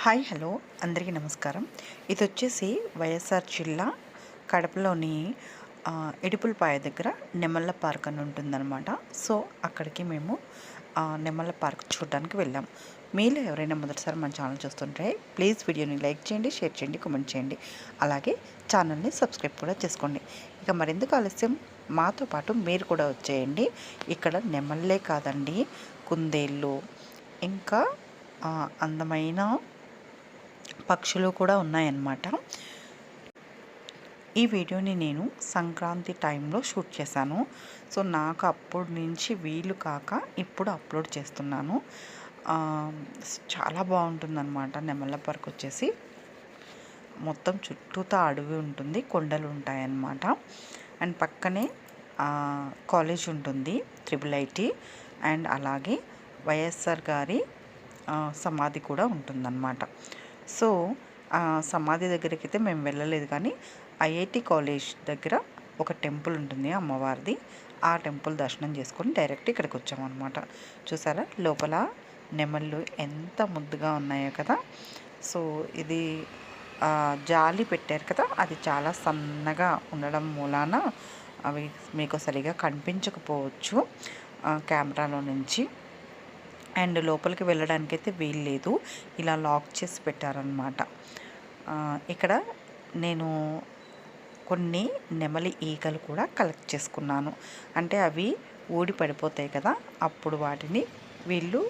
Hi hello. అందరికీ నమస్కారం. ఇది వచ్చేసి వైఎస్ఆర్ జిల్లా కడపలోని ఆ, ఇడుపులపాయ దగ్గర నెమళ్ళ పార్క్ అని ఉంటుందన్నమాట. సో అక్కడికి మేము నెమల్ల నెమళ్ళ పార్క్ చూడడానికి వెళ్ళాం. మీలో ఎవరైనా మొదటిసారి మన ఛానల్ చూస్తుంటే ప్లీజ్ వీడియోని లైక్ చేయండి షేర్ చేయండి కామెంట్ చేయండి. అలాగే ఛానల్ని సబ్స్క్రైబ్ కూడా చేసుకోండి. ఇక మరెందుకు ఆలస్యం? మాతో పాటు మీరు కూడా వచ్చేయండి. ఇక్కడ నెమళ్ళే కాదండి కుందేళ్ళు. ఇంకా అందమైన పక్షులు కూడా ఉన్నాయన్నమాట. ఈ వీడియోని నేను సంక్రాంతి టైంలో షూట్ చేశాను. సో నాకు అప్పటి నుంచి వీలు కాక ఇప్పుడు అప్లోడ్ చేస్తున్నాను. చాలా బాగుంటుందన్నమాట నెమళ్ళ పార్క్ వచ్చేసి. మొత్తం చుట్టూతా అడవి ఉంటుంది కొండలు ఉంటాయన్నమాట. అండ్ పక్కనే కాలేజ్ ఉంటుంది త్రిబుల్ ఐటీ. అండ్ అలాగే వైఎస్ఆర్ గారి సమాధి కూడా ఉంటుందన్నమాట. సో సమాధి దగ్గరికి అయితే మేము వెళ్ళలేదు కానీ ఐఐటి కాలేజ్ దగ్గర ఒక టెంపుల్ ఉంటుంది అమ్మవారిది. ఆ టెంపుల్ దర్శనం చేసుకొని డైరెక్ట్ ఇక్కడికి వచ్చామన్నమాట. చూసారా? లోపల నెమళ్ళు ఎంత ముద్దుగా ఉన్నాయో కదా! సో ఇది జాలి పెట్టారు కదా! అది చాలా సన్నగా ఉండడం మూలాన అవి మీకు సరిగా కనిపించకపోవచ్చు కెమెరాలో నుంచి. అండ్ లోపలికి వెళ్ళడానికి అయితే వీలు లేదు ఇలా లాక్ చేసి పెట్టారనమాట ఇక్కడ నేను కొన్ని నెమలి ఈగలు కూడా కలెక్ట్ చేసుకున్నాను. అంటే అవి ఊడి పడిపోతాయి కదా అప్పుడు వాటిని వీళ్ళు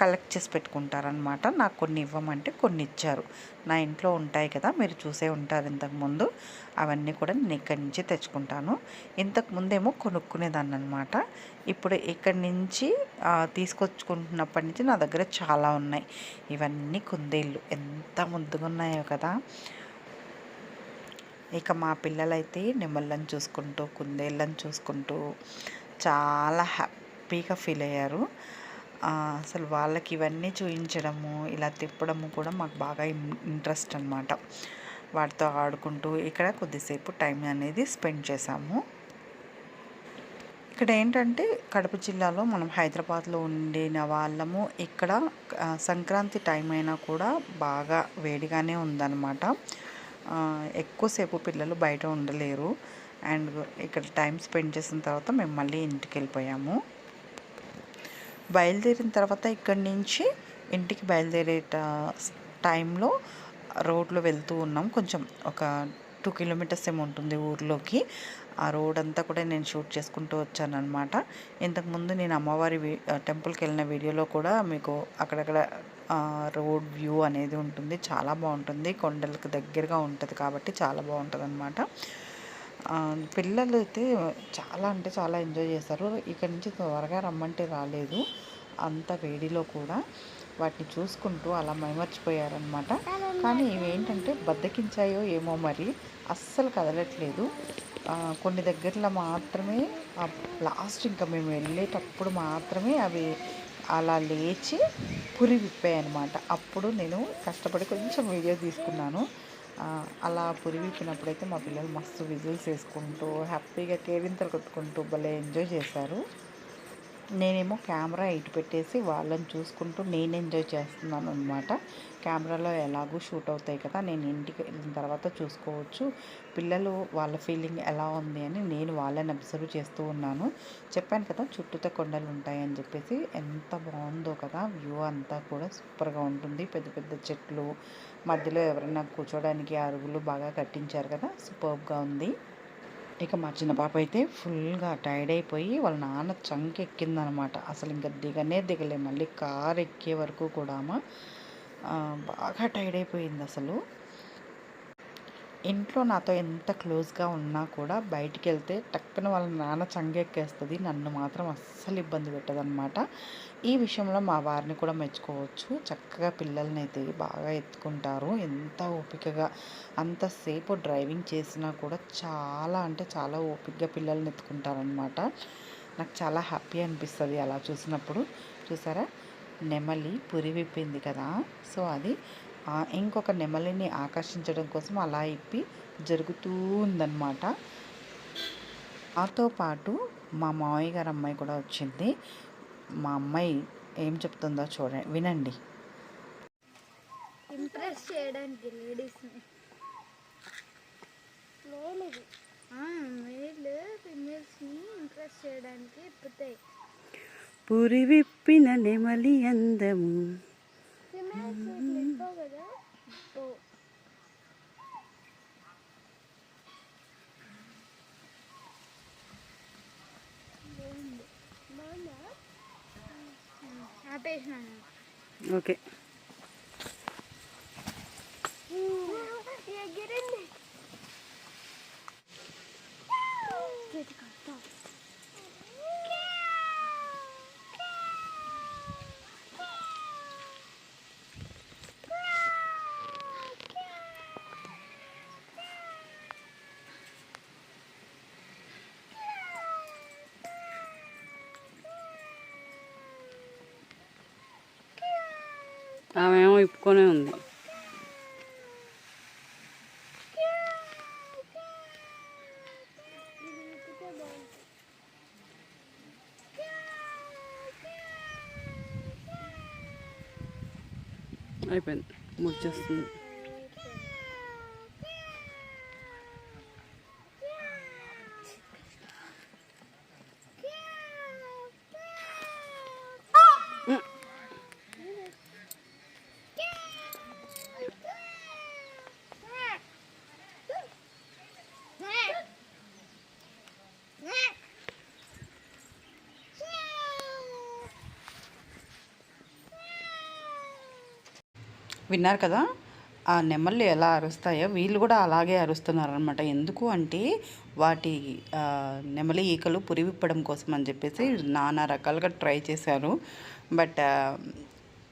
కలెక్ట్ చేసి పెట్టుకుంటారనమాట నాకు కొన్ని ఇవ్వమంటే కొన్ని ఇచ్చారు. నా ఇంట్లో ఉంటాయి కదా మీరు చూసే ఉంటారు ఇంతకుముందు. అవన్నీ కూడా నేను ఇక్కడి నుంచి తెచ్చుకుంటాను. ఇంతకు ముందేమో కొనుక్కునేదాన్ని అనమాట ఇప్పుడు ఇక్కడి నుంచి తీసుకొచ్చుకుంటున్నప్పటి నుంచి నా దగ్గర చాలా ఉన్నాయి. ఇవన్నీ కుందేళ్ళు ఎంత ముద్దుగా ఉన్నాయో కదా. ఇక మా పిల్లలైతే నిమ్మళ్ళని చూసుకుంటూ కుందేళ్ళని చూసుకుంటూ చాలా హ్యాపీగా ఫీల్ అయ్యారు. అసలు వాళ్ళకి ఇవన్నీ చూపించడము ఇలా తిప్పడము కూడా మాకు బాగా ఇన్- ఇంట్రెస్ట్ అనమాట వాటితో ఆడుకుంటూ ఇక్కడ కొద్దిసేపు టైం అనేది స్పెండ్ చేసాము ఇక్కడ ఏంటంటే కడప జిల్లాలో మనం హైదరాబాద్లో ఉండిన వాళ్ళము ఇక్కడ సంక్రాంతి టైం అయినా కూడా బాగా వేడిగానే ఉందన్నమాట. ఎక్కువసేపు పిల్లలు బయట ఉండలేరు. అండ్ ఇక్కడ టైం స్పెండ్ చేసిన తర్వాత మేము మళ్ళీ ఇంటికి వెళ్ళిపోయాము. బయలుదేరిన తర్వాత ఇక్కడి నుంచి ఇంటికి బయలుదేరే టైంలో రోడ్లో వెళ్తూ ఉన్నాం. కొంచెం ఒక టూ కిలోమీటర్స్ ఏమో ఉంటుంది ఊర్లోకి. ఆ రోడ్ అంతా కూడా నేను షూట్ చేసుకుంటూ వచ్చానమాట ఇంతకుముందు నేను అమ్మవారి టెంపుల్కి వెళ్ళిన వీడియోలో కూడా మీకు అక్కడక్కడ రోడ్ వ్యూ అనేది ఉంటుంది. చాలా బాగుంటుంది. కొండలకు దగ్గరగా ఉంటుంది కాబట్టి చాలా బాగుంటుంది అనమాట పిల్లలు అయితే చాలా అంటే చాలా ఎంజాయ్ చేస్తారు. ఇక్కడ నుంచి త్వరగా రమ్మంటే రాలేదు. అంత వేడిలో కూడా వాటిని చూసుకుంటూ అలా మైమర్చిపోయారనమాట కానీ ఇవేంటంటే బద్దకించాయో ఏమో మరి అస్సలు కదలట్లేదు. కొన్ని దగ్గరలో మాత్రమే ఆ లాస్ట్ ఇంకా మేము వెళ్ళేటప్పుడు మాత్రమే అవి అలా లేచి పురి విప్పాయి అనమాట అప్పుడు నేను కష్టపడి కొంచెం వీడియో తీసుకున్నాను. అలా పురివిప్పినప్పుడైతే మా పిల్లలు మస్తు విజిల్స్ వేసుకుంటూ హ్యాపీగా కేరింతలు కొట్టుకుంటూ భలే ఎంజాయ్ చేశారు. నేనేమో కెమెరా ఇటు పెట్టేసి వాళ్ళని చూసుకుంటూ నేను ఎంజాయ్ చేస్తున్నాను అనమాట కెమెరాలో ఎలాగూ షూట్ అవుతాయి కదా నేను ఇంటికి వెళ్ళిన తర్వాత చూసుకోవచ్చు. పిల్లలు వాళ్ళ ఫీలింగ్ ఎలా ఉంది అని నేను వాళ్ళని అబ్జర్వ్ చేస్తూ ఉన్నాను. చెప్పాను కదా చుట్టూతో కొండలు ఉంటాయని చెప్పేసి ఎంత బాగుందో కదా వ్యూ అంతా కూడా సూపర్గా ఉంటుంది. పెద్ద పెద్ద చెట్లు మధ్యలో ఎవరైనా కూర్చోడానికి అరుగులు బాగా కట్టించారు కదా సూపర్గా ఉంది. ఇక మా చిన్న పాప అయితే ఫుల్గా టైర్డ్ అయిపోయి వాళ్ళ నాన్న చంక ఎక్కిందనమాట అసలు ఇంకా దిగనే దిగలే. మళ్ళీ కార్ ఎక్కే వరకు కూడా బాగా టైర్డ్ అయిపోయింది అసలు. ఇంట్లో నాతో ఎంత క్లోజ్గా ఉన్నా కూడా బయటికి వెళ్తే టక్కున వాళ్ళ నాన్న చంగెక్కేస్తుంది నన్ను మాత్రం అస్సలు ఇబ్బంది పెట్టదనమాట. ఈ విషయంలో మా వారిని కూడా మెచ్చుకోవచ్చు. చక్కగా పిల్లల్ని అయితే బాగా ఎత్తుకుంటారు. ఎంత ఓపికగా అంతసేపు డ్రైవింగ్ చేసినా కూడా చాలా అంటే చాలా ఓపికగా పిల్లల్ని ఎత్తుకుంటారనమాట. నాకు చాలా హ్యాపీ అనిపిస్తుంది అలా చూసినప్పుడు. చూసారా? నెమలి పురి విప్పింది కదా? సో అది ఇంకొక నెమలిని ఆకర్షించడం కోసం అలా ఇప్పి జరుగుతూ ఉందన్నమాట. నాతో పాటు మా మావయ్య గారు అమ్మాయి కూడా వచ్చింది. మా అమ్మాయి ఏం చెప్తుందో చూడండి వినండి. ఇంప్రెస్ చేయడానికి లేడీస్ని మేల్ ఇది మేల్. ఫిమేల్స్ని ఇంప్రెస్ చేయడానికి ఇప్పుతాయి పురి విప్పిన నెమలి అందము. ఫిమేల్స్ ఇట్లా ఇప్పవు కదా ఇప్పవు బాగుంది బాగుందా ఆపేసినాను ఓకే ఎగిరింది చేతికొస్తా ఆమె ఏమో ఇప్పుకొనే ఉంది. అయిపోయింది. ముడిచేస్తుంది విన్నారు కదా? ఆ నెమళ్ళు ఎలా అరుస్తాయో వీళ్ళు కూడా అలాగే అరుస్తున్నారు అనమాట ఎందుకు అంటే వాటి నెమలి ఈకలు పురివిప్పడం కోసం అని చెప్పేసి నానా రకాలుగా ట్రై చేశారు. బట్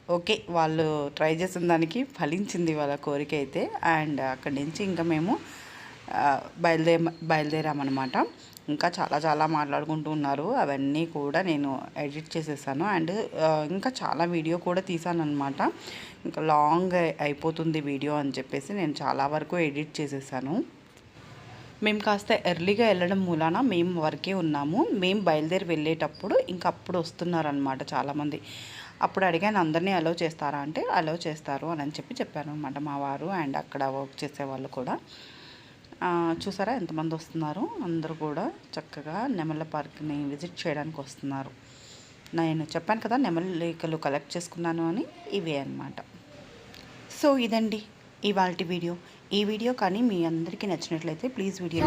ఓకే వాళ్ళు ట్రై చేసిన దానికి ఫలించింది వాళ్ళ కోరిక అయితే. అండ్ అక్కడి నుంచి ఇంకా మేము ఆ, బయలుదే బయలుదేరామన్నమాట. ఇంకా చాలా చాలా మాట్లాడుకుంటూ ఉన్నారు. అవన్నీ కూడా నేను ఎడిట్ చేసేసాను. అండ్ ఇంకా చాలా వీడియో కూడా తీసాను అనమాట ఇంకా లాంగ్ అయిపోతుంది వీడియో అని చెప్పేసి నేను చాలా వరకు ఎడిట్ చేసేసాను. మేము కాస్త ఎర్లీగా వెళ్ళడం మూలాన మేము వరకే ఉన్నాము. మేము బయలుదేరి వెళ్ళేటప్పుడు ఇంకా అప్పుడు వస్తున్నారనమాట చాలామంది. అప్పుడు అడిగాను అందరినీ అలో చేస్తారా? అంటే అలో చేస్తారు అని చెప్పి చెప్పాను అనమాట మా వారు. అండ్ అక్కడ వర్క్ చేసే వాళ్ళు కూడా. చూసారా? ఎంతమంది వస్తున్నారు? అందరూ కూడా చక్కగా నెమళ్ళ పార్క్ని విజిట్ చేయడానికి వస్తున్నారు. నేను చెప్పాను కదా నెమలికలు కలెక్ట్ చేసుకున్నాను అని ఇవే అన్నమాట. సో ఇదండి ఇవాళ వీడియో. ఈ వీడియో కానీ మీ అందరికీ నచ్చినట్లయితే ప్లీజ్ వీడియో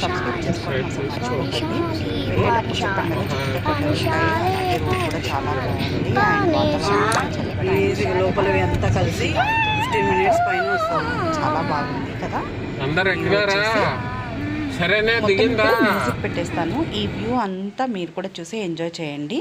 సబ్స్క్రైబ్ చాలా బాగుంది లోపల అంతా కలిసి ఫిఫ్టీన్ మినిట్స్ పైన వస్తాము చాలా బాగుంది కదా? అందరు సరేనే దిగిందా? మ్యూజిక్ పెట్టేస్తాను. ఈ వ్యూ అంతా మీరు కూడా చూసి ఎంజాయ్ చేయండి.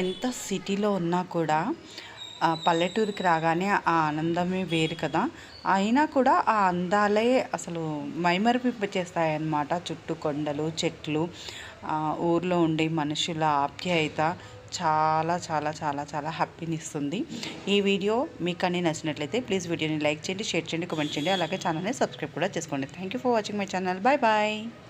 ఎంత సిటీలో ఉన్నా కూడా పల్లెటూరికి రాగానే ఆ ఆనందమే వేరు కదా. అయినా కూడా ఆ అందాలే అసలు మైమరిపింపచేస్తాయి అన్నమాట చుట్టూ కొండలు చెట్లు ఊర్లో ఉండే మనుషుల ఆప్యాయత చాలా చాలా చాలా చాలా హ్యాపీని ఇస్తుంది ఈ వీడియో మీకు అన్నీ నచ్చినట్లయితే ప్లీజ్ వీడియోని లైక్ చేయండి షేర్ చేయండి కామెంట్ చేయండి. అలాగే ఛానల్ని సబ్స్క్రైబ్ కూడా చేసుకోండి. Thank you for watching my channel bye bye